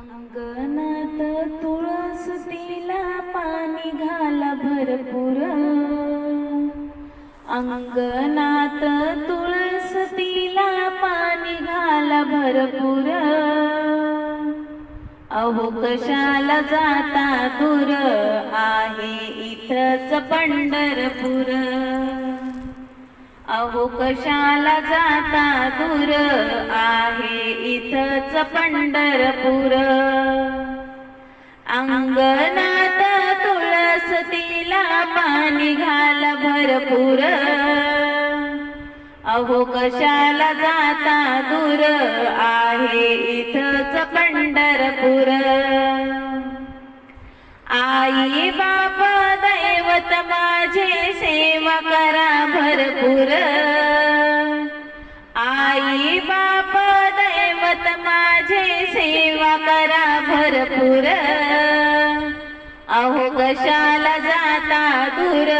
अंगणात तुळस तिला पाणी घाला भरपूर. अंगणात तुळस तिला पाणी घाला भरपूर. अहो कशाला जाता दूर? आहे इथंच पंढरपूर. अहो कशाला जाता दूर? आहे पंढरपूर. अंगणात तुळस तिला पाणी घाल भरपूर. अहो कशाला जाता दूर? आहे इथच पंढरपूर. आई बाप दैवत माझे सेवा करा भरपूर. दूर. अहो कशाला जाता दूर?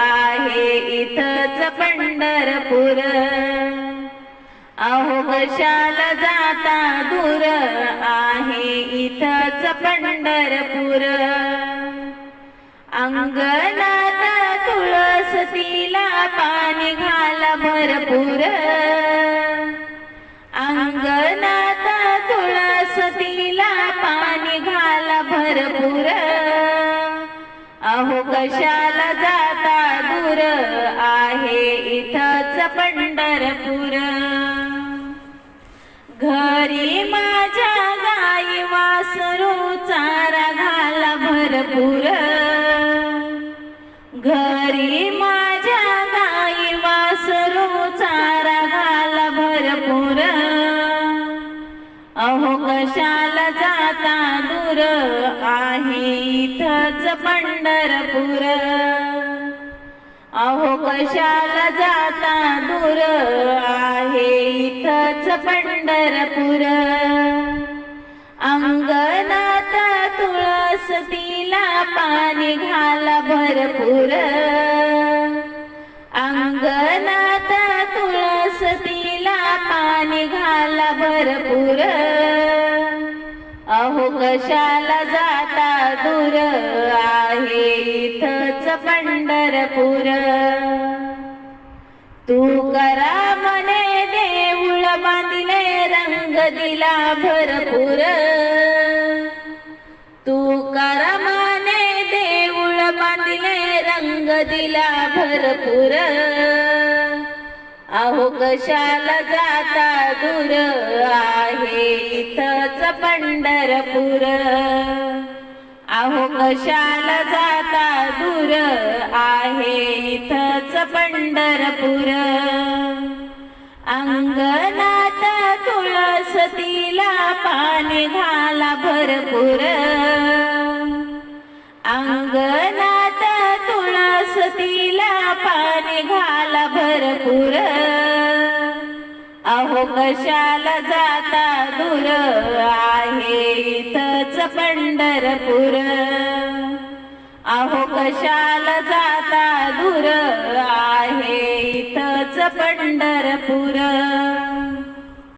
आहे इथच पंढरपूर. अहो कशाला जाता दूर? आहे इथच पंढरपूर. अंगणात तुळस तिला पाणी घाल भरपूर. दूर. अहो कशाला जाता दूर? आहे इथच पंढरपूर. घरी माझ्या गाई वासरू चारा घाला भरपूर. घरी माझ्या गाई वासरू चारा घाला भरपूर. अहो कशाला आहे इथच पंढरपूर. अहो कशाला जाता दूर? आहे इथच पंढरपूर. अंगणात तुळस तिला पाणी घाला भरपूर. अंगणात तुळस तिला पाणी घाला भरपूर. अहो कशाला जाता दूर आहे इथच पंढरपूर. तू करा मने देऊळ बांधिले रंग दिला भरपूर. तू करा मने देऊळ बांधिले रंग दिला भरपूर. अहो कशाला जाता दूर आहे? इथंच पंढरपूर. अहो कशाला जाता दूर आहे? इथंच पंढरपूर. अंगणात तुळस तिला पाणी घाला भरपूर. अंगणात तुळस तिला पाणी घाला भरपूर. अहो कशाला जाता दूर? आहे इथच पंढरपूर. अहो कशाला जाता दूर? आहे इथच पंढरपूर.